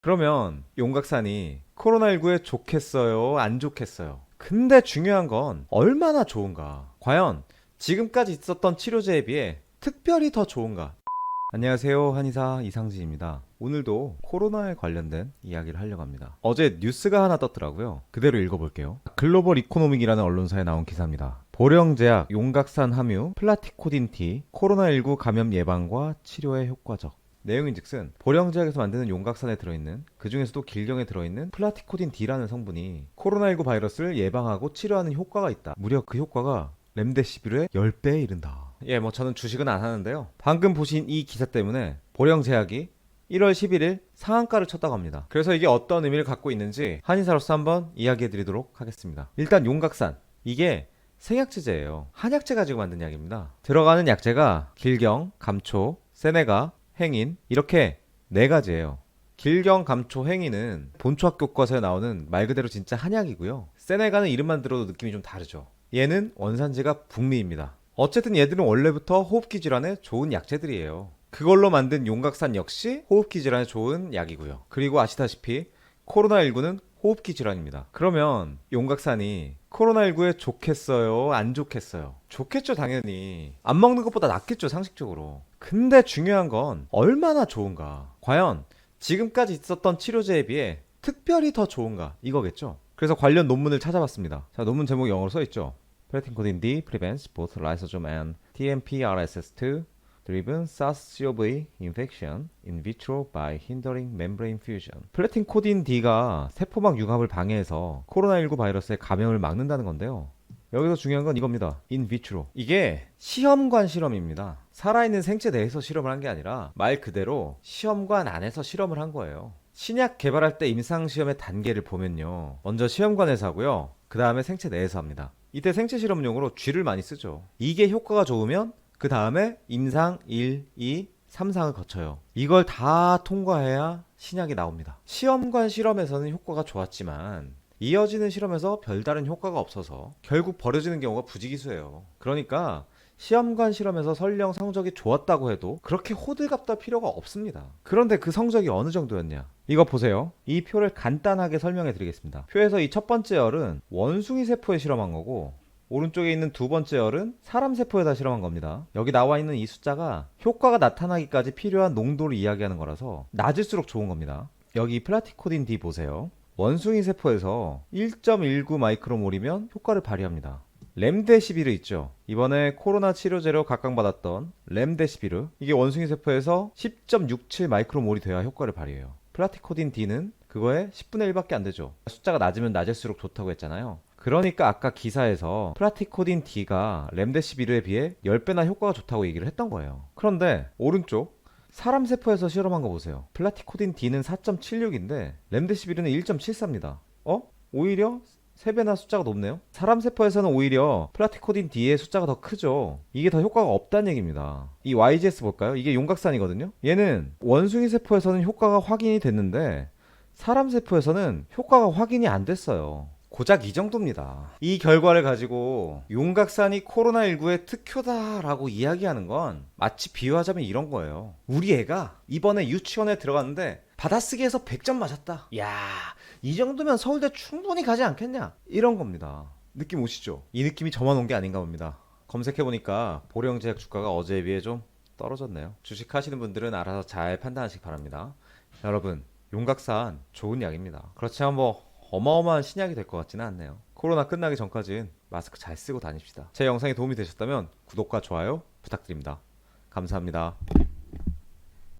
그러면 용각산이 코로나19에 좋겠어요? 안 좋겠어요? 근데 중요한 건 얼마나 좋은가? 과연 지금까지 있었던 치료제에 비해 특별히 더 좋은가? 안녕하세요. 한의사 이상진입니다. 오늘도 코로나에 관련된 이야기를 하려고 합니다. 어제 뉴스가 하나 떴더라고요. 그대로 읽어볼게요. 글로벌 이코노믹이라는 언론사에 나온 기사입니다. 보령제약 용각산 함유 플라티코딘 T 코로나19 감염 예방과 치료에 효과적. 내용인즉슨 보령제약에서 만드는 용각산에 들어있는 그 중에서도 길경에 들어있는 플라티코딘 D라는 성분이 코로나19 바이러스를 예방하고 치료하는 효과가 있다. 무려 그 효과가 렘데시비르의 10배에 이른다. 예, 뭐 저는 주식은 안 하는데요. 방금 보신 이 기사 때문에 보령제약이 1월 11일 상한가를 쳤다고 합니다. 그래서 이게 어떤 의미를 갖고 있는지 한의사로서 한번 이야기해 드리도록 하겠습니다. 일단 용각산. 이게 생약제제예요. 한약재 가지고 만든 약입니다. 들어가는 약재가 길경, 감초, 세네가, 행인 이렇게 네 가지예요. 길경, 감초, 행인은 본초학 교과서에 나오는 말 그대로 진짜 한약이고요. 세네가는 이름만 들어도 느낌이 좀 다르죠. 얘는 원산지가 북미입니다. 어쨌든 얘들은 원래부터 호흡기 질환에 좋은 약재들이에요. 그걸로 만든 용각산 역시 호흡기 질환에 좋은 약이고요. 그리고 아시다시피 코로나19는 호흡기 질환입니다. 그러면 용각산이 코로나19에 좋겠어요? 안 좋겠어요? 좋겠죠, 당연히. 안 먹는 것보다 낫겠죠, 상식적으로. 근데 중요한 건 얼마나 좋은가? 과연 지금까지 있었던 치료제에 비해 특별히 더 좋은가? 이거겠죠? 그래서 관련 논문을 찾아봤습니다. 자, 논문 제목이 영어로 써 있죠. Platincotin D prevents both lysosome and TMPRSS2 driven SARS-CoV infection in vitro by hindering membrane fusion. 플래틴 코딘 D가 세포막 융합을 방해해서 코로나19 바이러스의 감염을 막는다는 건데요. 여기서 중요한 건 이겁니다. vitro. 이게 시험관 실험입니다. 살아있는 생체 내에서 실험을 한 게 아니라 말 그대로 시험관 안에서 실험을 한 거예요. 신약 개발할 때 임상시험의 단계를 보면요. 먼저 시험관에서 하고요. 그 다음에 생체 내에서 합니다. 이때 생체 실험용으로 쥐를 많이 쓰죠. 이게 효과가 좋으면 그 다음에 임상 1, 2, 3상을 거쳐요. 이걸 다 통과해야 신약이 나옵니다. 시험관 실험에서는 효과가 좋았지만 이어지는 실험에서 별다른 효과가 없어서 결국 버려지는 경우가 부지기수예요. 그러니까 시험관 실험에서 설령 성적이 좋았다고 해도 그렇게 호들갑 떨 필요가 없습니다. 그런데 그 성적이 어느 정도였냐? 이거 보세요. 이 표를 간단하게 설명해 드리겠습니다. 표에서 이 첫 번째 열은 원숭이 세포에 실험한 거고 오른쪽에 있는 두 번째 열은 사람 세포에다 실험한 겁니다. 여기 나와 있는 이 숫자가 효과가 나타나기까지 필요한 농도를 이야기하는 거라서 낮을수록 좋은 겁니다. 여기 플라티코딘 D 보세요. 원숭이 세포에서 1.19 마이크로몰이면 효과를 발휘합니다. 렘데시비르 있죠. 이번에 코로나 치료제로 각광받았던 렘데시비르. 이게 원숭이 세포에서 10.67 마이크로몰이 돼야 효과를 발휘해요. 플라티코딘 D는 그거에 10분의 1밖에 안 되죠. 숫자가 낮으면 낮을수록 좋다고 했잖아요. 그러니까 아까 기사에서 플라티코딘 D가 렘데시비르에 비해 10배나 효과가 좋다고 얘기를 했던 거예요. 그런데 오른쪽 사람 세포에서 실험한 거 보세요. 플라티코딘 D는 4.76인데 렘데시비르는 1.74입니다. 어? 오히려 3배나 숫자가 높네요. 사람 세포에서는 오히려 플라티코딘 D의 숫자가 더 크죠. 이게 더 효과가 없다는 얘기입니다. 이 YGS 볼까요? 이게 용각산이거든요. 얘는 원숭이 세포에서는 효과가 확인이 됐는데 사람 세포에서는 효과가 확인이 안 됐어요. 고작 이 정도입니다. 이 결과를 가지고 용각산이 코로나19의 특효다라고 이야기하는 건 마치 비유하자면 이런 거예요. 우리 애가 이번에 유치원에 들어갔는데 받아쓰기에서 100점 맞았다. 야, 이 정도면 서울대 충분히 가지 않겠냐? 이런 겁니다. 느낌 오시죠? 이 느낌이 저만 온 게 아닌가 봅니다. 검색해보니까 보령 제약 주가가 어제에 비해 좀 떨어졌네요. 주식 하시는 분들은 알아서 잘 판단하시기 바랍니다. 여러분, 용각산 좋은 약입니다. 그렇지만 뭐 어마어마한 신약이 될 것 같지는 않네요. 코로나 끝나기 전까지는 마스크 잘 쓰고 다닙시다. 제 영상이 도움이 되셨다면 구독과 좋아요 부탁드립니다. 감사합니다.